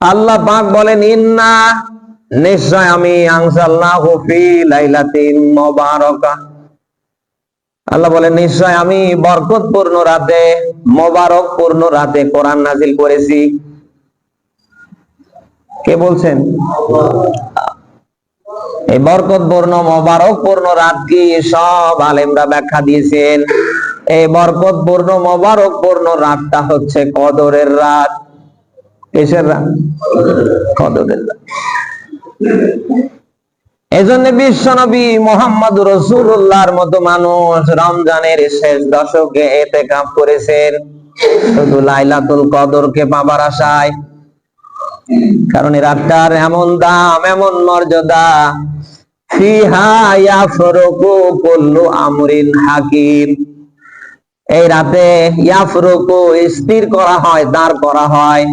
আল্লাহ পাক বলেন, ইন্না নিশ্চয় আমি আনসাল্লাহু ফি লাইলাতিন মুবারাকা। আল্লাহ বলেন, নিশ্চয় আমি বরকতপূর্ণ রাতে, মোবারকপূর্ণ রাতে কোরআন নাজিল করেছি। কে বলছেন? এই বরকতপূর্ণ, মোবারকপূর্ণ রাত কি সব আলেমরা ব্যাখ্যা দিয়েছেন? এই বরকতপূর্ণ, মোবারকপূর্ণ রাতটা হচ্ছে কদরের রাত। কিসের রাত কদরের রাত এজন্য মোহাম্মদ রসুল্লাহর মতো মানুষ রমজানের শেষ দশকে এতে কাপ করেছেন। শুধু লাইলাতুল পাবার আশায়। কারণ এই রাতটার এমন দাম, এমন মর্যাদা। আমরিন হাকিম। এই রাতে ইয়াফরুকু স্থির করা হয়, দাঁড় করা হয়।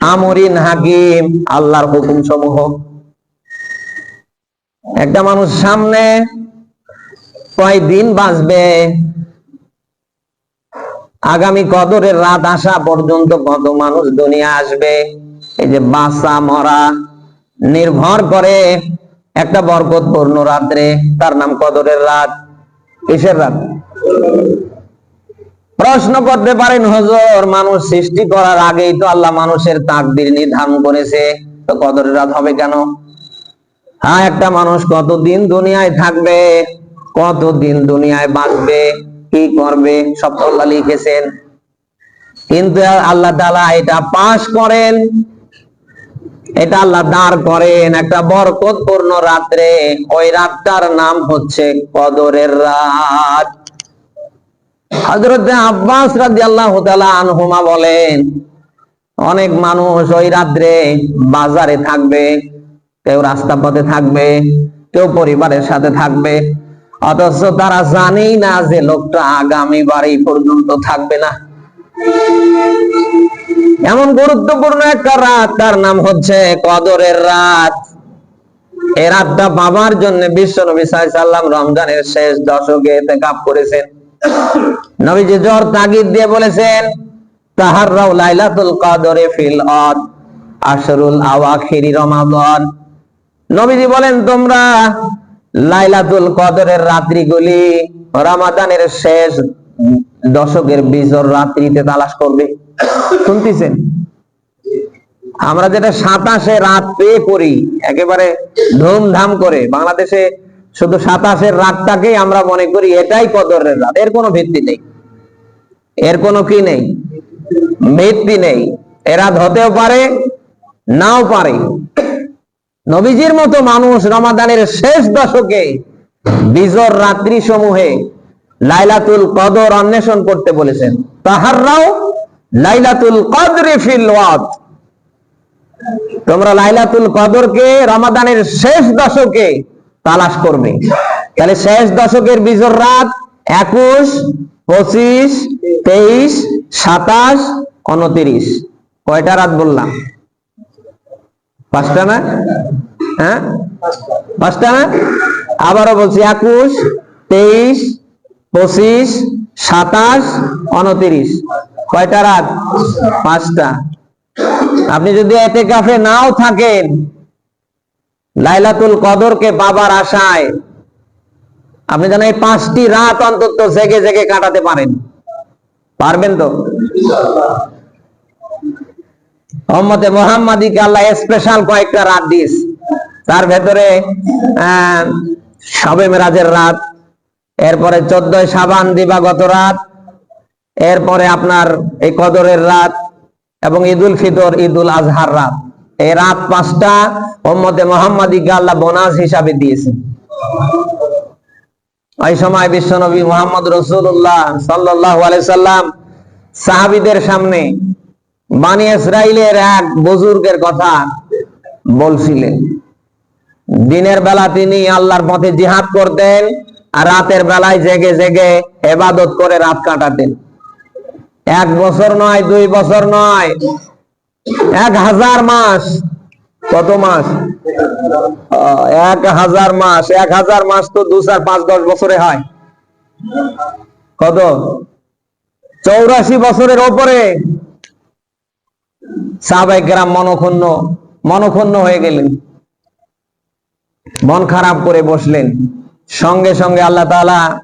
আমরিন হাকিম আল্লাহর হুকুম সমূহ একটা মানুষ সামনে কয় দিন বাঁচবে? আগামী কদরের রাত আসা পর্যন্ত কত মানুষ দুনিয়া আসবে? এই যে বাসা, মরা, নির্ভর করে একটা বরকতপূর্ণ রাত্রে। তার নাম কদরের রাত। কিসের রাত? প্রশ্ন করতে পারেন, হজর, মানুষ সৃষ্টি করার আগেই তো আল্লাহ মানুষের তাকদির নির্ধারণ করেছে। তো কদরের রাত হবে কেন? হ্যাঁ একটা মানুষ কতদিন দুনিয়ায় থাকবে, কতদিন দুনিয়ায় বাঁচবে, কি করবে, সব তো আল্লাহ লিখেছেন। কিন্তু আল্লাহ তালা এটা পাশ করেন, এটা আল্লাহ দাঁড় করেন একটা বরকতপূর্ণ রাত্রে। ওই রাতটার নাম হচ্ছে কদরের রাত। হজরত আব্বাস রাজি আল্লাহ আনহুমা বলেন, অনেক মানুষ ওই রাত্রে বাজারে থাকবে, কেউ রাস্তা পথে থাকবে, কেউ পরিবারের সাথে থাকবে, অথচ তারা জানেই না যে লোকটা আগামী বাড়ি পর্যন্ত থাকবে না। এমন গুরুত্বপূর্ণ একটা রাত, তার নাম হচ্ছে কদরের রাত। এ রাতটা বাবার জন্য বিশ্ব নবী সাল্লাম রমজানের শেষ দশকে কাপ করেছেন। নবীজি জ্বর তাগিদ দিয়ে বলেছেন তাহার রাও লাইলাতুল কদরে ফিল অদ আশরুল আওয়াখিরি রমাদান। নবীজি বলেন, তোমরা লাইলাতুল কদরের রাত্রিগুলি রমাদানের শেষ দশকের বিজর রাত্রিতে তালাশ করবে। শুনতেছেন? আমরা যেটা সাতাশে রাত পেয়ে করি, একেবারে ধুমধাম করে, বাংলাদেশে শুধু সাতাশের রাতটাকেই আমরা মনে করি এটাই কদরের রাত এর কোনো ভিত্তি নেই। এর কোনো কি নেই? ভিত্তি নেই। এরা হতেও পারে, নাও পারে। নবীজির মতো মানুষ রমাদানের শেষ দশকে বিজর রাত্রি সমূহে লাইলাতুল কদর অন্বেষণ করতে বলেছেন। তাহাররাও লাইলাতুল কদরে ফিল ওয়াত তোমরা লাইলাতুল কদরকে রমাদানের শেষ দশকে তালাশ করবে। তাহলে শেষ দশকের বিজর রাত একুশ, পঁচিশ, তেইশ, সাতাশ, উনত্রিশ। কয়টা রাত বললাম? পাঁচটা না? হ্যাঁ? পাঁচটা না? আবারও বলছি, একুশ, তেইশ, পঁচিশ, সাতাশ, উনত্রিশ। কয়টা রাত? পাঁচটা। আপনি যদি এতে কাফে নাও থাকেন লাইলাতুল কদরকে বাবার আশায়। আপনি যেন এই পাঁচটি রাত অন্তত জেগে জেগে কাটাতে পারেন। পারবেন তো? মোহাম্মদে মোহাম্মদীকে আল্লাহ স্পেশাল কয়েকটা রাত দিস। তার ভেতরে শবে মেরাজের রাত, এরপরে চোদ্দই সাবান দিবাগত রাত, এরপরে আপনার এই কদরের রাত এবং ঈদুল ফিতর, ঈদুল আজহার রাত। এই রাত পাঁচটা মোহাম্মদে মোহাম্মদীকে আল্লাহ বোনাস হিসাবে দিয়েছে ওই সময় বিশ্বনবী মোহাম্মদ রসুল্লাহ সাল্লাহ সাল্লাম সাহাবিদের সামনে বানি ইসরাইলের এক বুজুর্গের কথা বলছিলেন। দিনের বেলা তিনি আল্লাহর পথে জিহাদ করতেন আর রাতের বেলায় জেগে জেগে এবাদত করে রাত কাটাতেন। এক বছর নয়, দুই বছর নয় এক হাজার মাস। কত মাস? এক হাজার মাস। এক হাজার মাস তো দু চার পাঁচ দশ বছরে হয়। কত? চৌরাশি বছরের ওপরে। সাহাবাইকেরাম মনক্ষুণ্ণ। মনক্ষুণ্ণ হয়ে গেলেন। মন খারাপ করে বসলেন। সঙ্গে সঙ্গে আল্লাহ তাআলা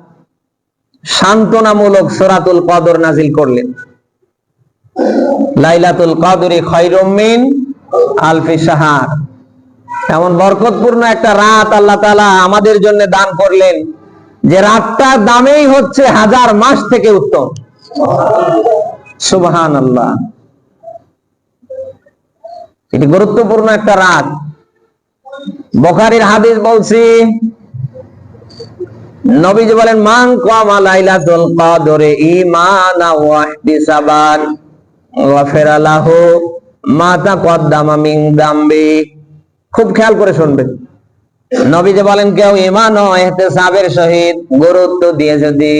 সান্ত্বনামূলক সরাতুল কদর নাজিল করলেন। লাইলাতুল কদরি খৈরুম মিন আলফি সাহার এমন বরকতপূর্ণ একটা রাত আল্লাহ তাআলা আমাদের জন্য দান করলেন, যে রাতটার দামেই হচ্ছে হাজার মাস থেকে উত্তম। সুবহান আল্লাহ এটি গুরুত্বপূর্ণ একটা রাত। বখারির হাদিস বলছি, নবীজি বলেন, মান কামা লাইলাতুল কদরে ঈমানা ওয়া ইহতিসাবান খুব খেয়াল করে শুনবেন নবীজি বলেন, কেউ ঈমান ও সহিত গুরুত্ব দিয়ে যদি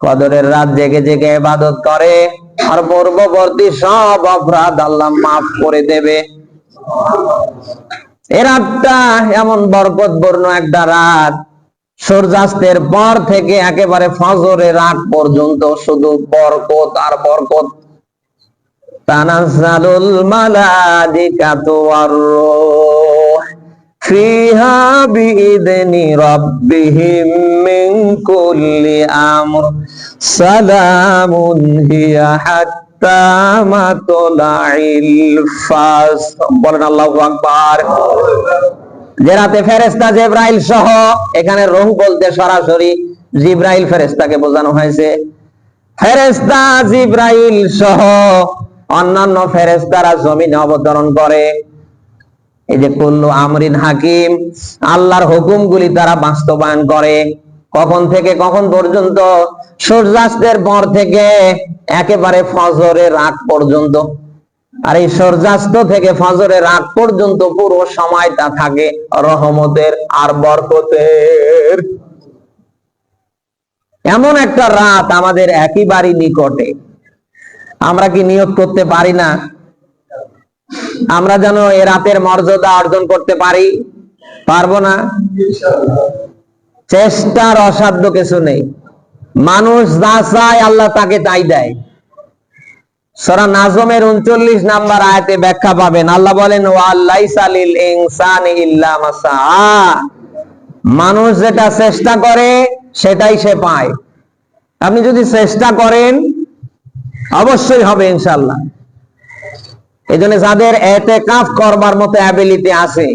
কদরের রাত জেগে জেগে ইবাদত করে আর পূর্ববর্তী সব অপরাধ আল্লাহ মাফ করে দেবে। এ রাতটা এমন বরকতপূর্ণ একটা রাত। সূর্যাস্তের পর থেকে একেবারে ফজরের রাত পর্যন্ত শুধু বরকত আর বরকত তানাজ্জালুল মালাইকাতু ওয়ার ফিহা রাব্বিহিম মিন কুল্লি আমর। সালামুন হিয়া হাত্তা মাতলাইল ফাস বলেন আল্লাহু আকবার। রাতে ফেরেস্তা জেব্রাইল সহ এখানে রোহ বলতে সরাসরি জিব্রাইল ফেরেস্তাকে বোঝানো হয়েছে। ফেরেস্তা জিব্রাইল সহ অন্যান্য ফেরেস্তারা জমিনে অবতরণ করে। এই যে কুল্লু আমরিন হাকিম, আল্লাহর হুকুমগুলি তারা বাস্তবায়ন করে। কখন থেকে কখন পর্যন্ত? সূর্যাস্তের পর থেকে একেবারে ফজরের রাত পর্যন্ত। আর এই সূর্যাস্ত থেকে ফজরের রাত পর্যন্ত পুরো সময়টা থাকে রহমতের আর বরকতের। এমন একটা রাত আমাদের একেবারেই নিকটে। আমরা কি নিয়োগ করতে পারি না? আমরা যেন এ রাতের মর্যাদা অর্জন করতে পারি? পারব না? চেষ্টার অসাধ্য কিছু নেই। মানুষ যা চায় আল্লাহ তাকে তাই দেয়। সরা নাজমের উনচল্লিশ নাম্বার আয়াতে ব্যাখ্যা পাবেন। আল্লাহ বলেন মানুষ যেটা চেষ্টা করে, সেটাই সে পায়। আপনি যদি চেষ্টা করেন অবশ্যই হবে ইনশাল্লাহ এই জন্য যাদের এতে কাফ করবার মতো অ্যাবিলিটি আছে,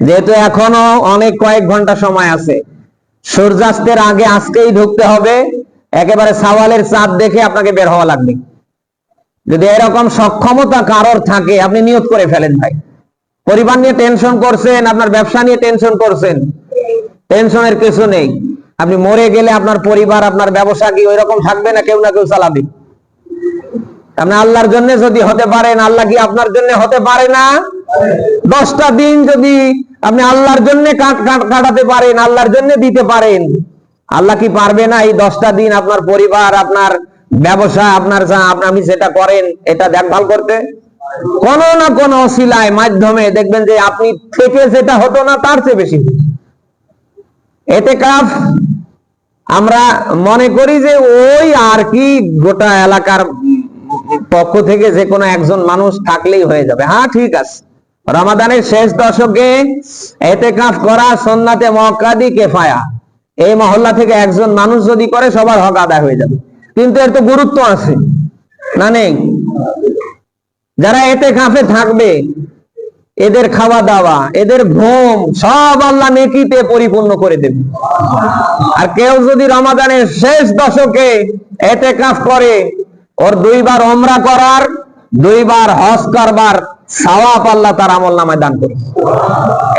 যেহেতু এখনও অনেক কয়েক ঘণ্টা সময় আছে, সূর্যাস্তের আগে আজকেই ঢুকতে হবে, একেবারে সাওয়ালের চাঁদ দেখে আপনাকে বের হওয়া লাগবে। যদি এরকম সক্ষমতা কারোর থাকে, আপনি নিয়োগ করে ফেলেন ভাই। পরিবার নিয়ে টেনশন করছেন, আপনার ব্যবসা নিয়ে টেনশন করছেন টেনশনের কিছু নেই। আপনি মরে গেলে আপনার পরিবার, আপনার ব্যবসা কি ওই রকম থাকবে না কেউ না কেউ চালাবে? আপনি আল্লাহর জন্য যদি হতে পারেন আল্লাহ কি আপনার জন্য হতে পারে না? দশটা দিন যদি আপনি আল্লাহর জন্য কাটাতে পারেন, আল্লাহর জন্য দিতে পারেন, আল্লাহ কি পারবে না এই দশটা দিন আপনার পরিবার, আপনার ব্যবসা, আপনার যা, আপনি আপনি যেটা করেন, এটা দেখভাল করতে? কোন না কোন অশিলায়, মাধ্যমে দেখবেন যে আপনি থেকে যেটা হতো না, তার চেয়ে বেশি। এতে কাফ, আমরা মনে করি যে ওই আর কি গোটা এলাকার পক্ষ থেকে যে কোনো একজন মানুষ থাকলেই হয়ে যাবে। হ্যাঁ ঠিক আছে। রমাদানের শেষ দশকে এতে কাফ করা সন্নাতে মক্কাদি কেফায়া। এই মহল্লা থেকে একজন মানুষ যদি করে, সবার হক আদায় হয়ে যাবে। কিন্তু এর তো গুরুত্ব আছে, না নেই? যারা এতে কাফে থাকবে, এদের খাওয়া দাওয়া এদের ঘুম, সব আল্লাহ নেকিতে পরিপূর্ণ করে দেবে। আর কেউ যদি রমাদানের শেষ দশকে এতে কাফ করে ওর দুইবার ওমরা করার, দুইবার হজ করবার সওয়াব আল্লাহ তার আমল নামায় দান করে।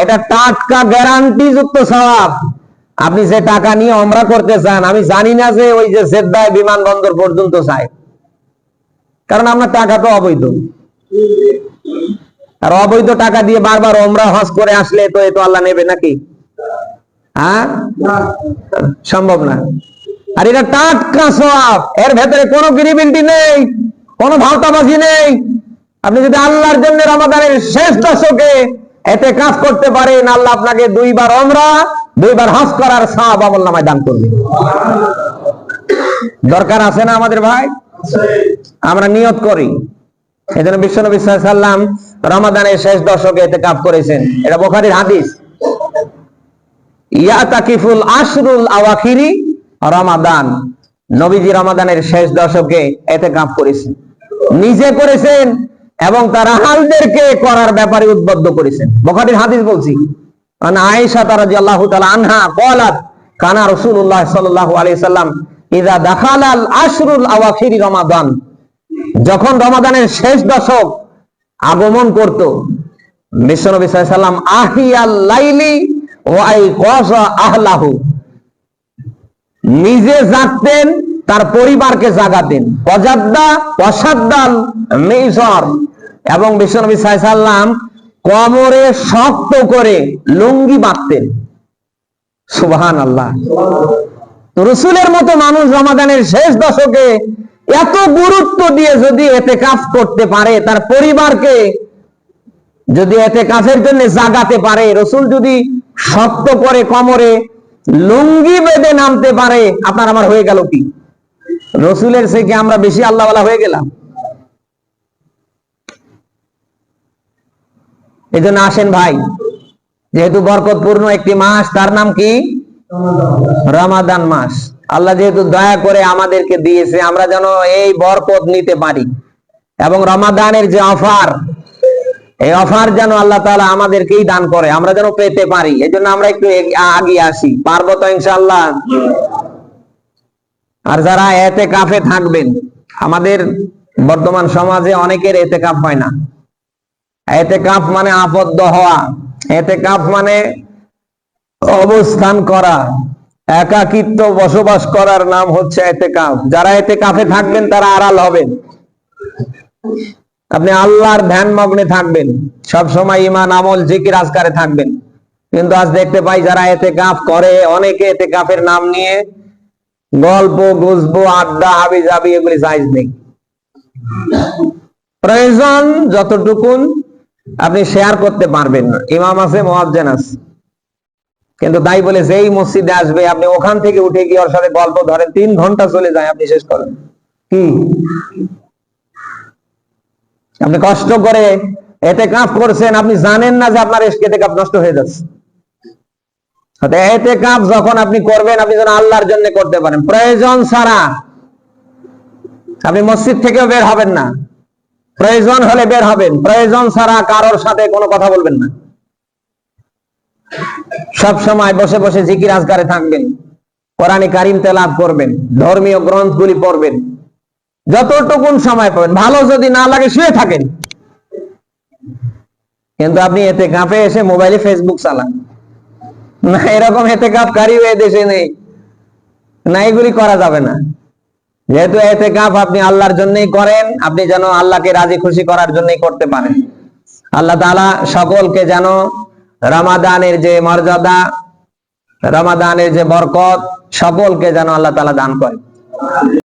এটা টাটকা গ্যারান্টি যুক্ত সওয়াব। আপনি যে টাকা নিয়ে ওমরা করতে চান, আমি জানি না যে ওই যে জেদ্দায় বিমানবন্দর পর্যন্ত চায় কারণ আপনার টাকা তো অবৈধ। আর অবৈধ টাকা দিয়ে বারবার ওমরা হজ করে আসলে তো এ তো আল্লাহ নেবে নাকি? হ্যাঁ? সম্ভব না। আর এটা টাটকা সব এর ভেতরে কোনো ক্রিমিলিটি নেই, কোনো ভাওতাবাজি নেই। আপনি যদি আল্লাহর জন্য রমাদানের শেষ দশকে এতে কাজ করতে পারেন, আল্লাহ আপনাকে দুইবার অমরা দুইবার হজ করার সাহাব আমল নামায় দান করবে। দরকার আছে না আমাদের ভাই? আমরা নিয়ত করি। এই জন্য বিশ্ব নবী সাল্লাম রমাদানের শেষ দশকে এতে কাপ করেছেন। এটা বোখারির হাদিস। ইয়া তাকিফুল আশরুল আওয়াখিরি রমাদান। নবীজি রমাদানের শেষ দশকে এতে কাপ করেছেন। নিজে করেছেন এবং তার আহালদেরকে করার ব্যাপারে উদ্বুদ্ধ করেছেন। বখারির হাদিস বলছি আয়েশা তারা যে আল্লাহ তালা আনহা কানা রসুল্লাহ সাল্লাহ সাল্লাম ইদা আশরুল রমাদান। যখন রমাদানের শেষ দশক আগমন করত, বিশ্বনবী সাল্লাম লাইলি ও আই কসা আহলাহু। নিজে জাগতেন তার পরিবারকে জাগাতেন অজাদ্দা, অসাদ্দাল মেইসর এবং বিশ্বনবী সাল্লাম কমরে শক্ত করে লুঙ্গি বাঁধতেন। সুবহান আল্লাহ রসুলের মতো মানুষ রমাদানের শেষ দশকে এত গুরুত্ব দিয়ে যদি এতে কাজ করতে পারে, তার পরিবারকে যদি এতে কাজের জন্য জাগাতে পারে, রসুল যদি শক্ত করে কমরে লুঙ্গি বেঁধে নামতে পারে, আপনার আমার হয়ে গেল কি? রসুলের থেকে আমরা বেশি আল্লাহওয়ালা হয়ে গেলাম? এই জন্য আসেন ভাই, যেহেতু বরকতপূর্ণ একটি মাস, তার নাম কি? রমাদান মাস। আল্লাহ যেহেতু দয়া করে আমাদেরকে দিয়েছে, আমরা যেন এই বরকত নিতে পারি। এবং রমাদানের যে অফার এই অফার যেন আল্লাহ তাআলা আমাদেরকেই দান করে, আমরা যেন পেতে পারি। এই জন্য আমরা একটু এগ- আগে আসি। পারব তো ইনশাল্লাহ আর যারা এতে কাফে থাকবেন, আমাদের বর্তমান সমাজে অনেকের এতে কাপ হয় না। এতে কাপ মানে আবদ্ধ হওয়া এতে কাপ মানে অবস্থান করা, একাকিত্ব বসবাস করার নাম হচ্ছে এতে কাপ যারা এতে কাফে থাকবেন, তারা আড়াল হবেন। আপনি আল্লাহর ধ্যান মগ্নে থাকবেন। সব সময় ইমান আমল, জিকির আজকারে থাকবেন। কিন্তু আজ দেখতে পাই যারা এতে কাফ করে, অনেকে এতে কাফের নাম নিয়ে গল্প, গুজবো, আড্ডা হাবি জাবি এগুলি সাইজ নেই। প্রয়োজন যতটুকুন আপনি শেয়ার করতে পারবেন ইমাম আছে, মোয়াজ্জেন আছে। কিন্তু তাই বলে যেই মসজিদে আসবে, আপনি ওখান থেকে উঠে গিয়ে ওর সাথে গল্প ধরেন, তিন ঘণ্টা চলে যায়, আপনি শেষ করেন। কি? আপনি কষ্ট করে এতে কাপ করছেন, আপনি জানেন না যে আপনার এতে কাপ নষ্ট হয়ে যাচ্ছে। এতে কাপ যখন আপনি করবেন, আপনি যেন আল্লাহর জন্য করতে পারেন। প্রয়োজন ছাড়া আপনি মসজিদ থেকেও বের হবেন না। প্রয়োজন হলে বের হবেন। প্রয়োজন ছাড়া কারোর সাথে কোনো কথা বলবেন না। সব সময় বসে বসে জিকির আজগারে থাকবেন। কোরআনে কারিম তেলাপ করবেন। ধর্মীয় গ্রন্থগুলি পড়বেন। যতটুকুন সময় পাবেন। ভালো যদি না লাগে শুয়ে থাকেন। কিন্তু আপনি এতে কাঁপে এসে মোবাইলে ফেসবুক চালান। না, এরকম এতে কাপকারীও এ দেশে নেই। না এগুলি করা যাবে না। যেহেতু এতে কাপ আপনি আল্লাহর জন্যই করেন, আপনি যেন আল্লাহকে রাজি খুশি করার জন্যই করতে পারেন। আল্লাহ তালা সকলকে যেন রামাদানের যে মর্যাদা, রামাদানের যে বরকত, সকলকে যেন আল্লাহ তাআলা দান করে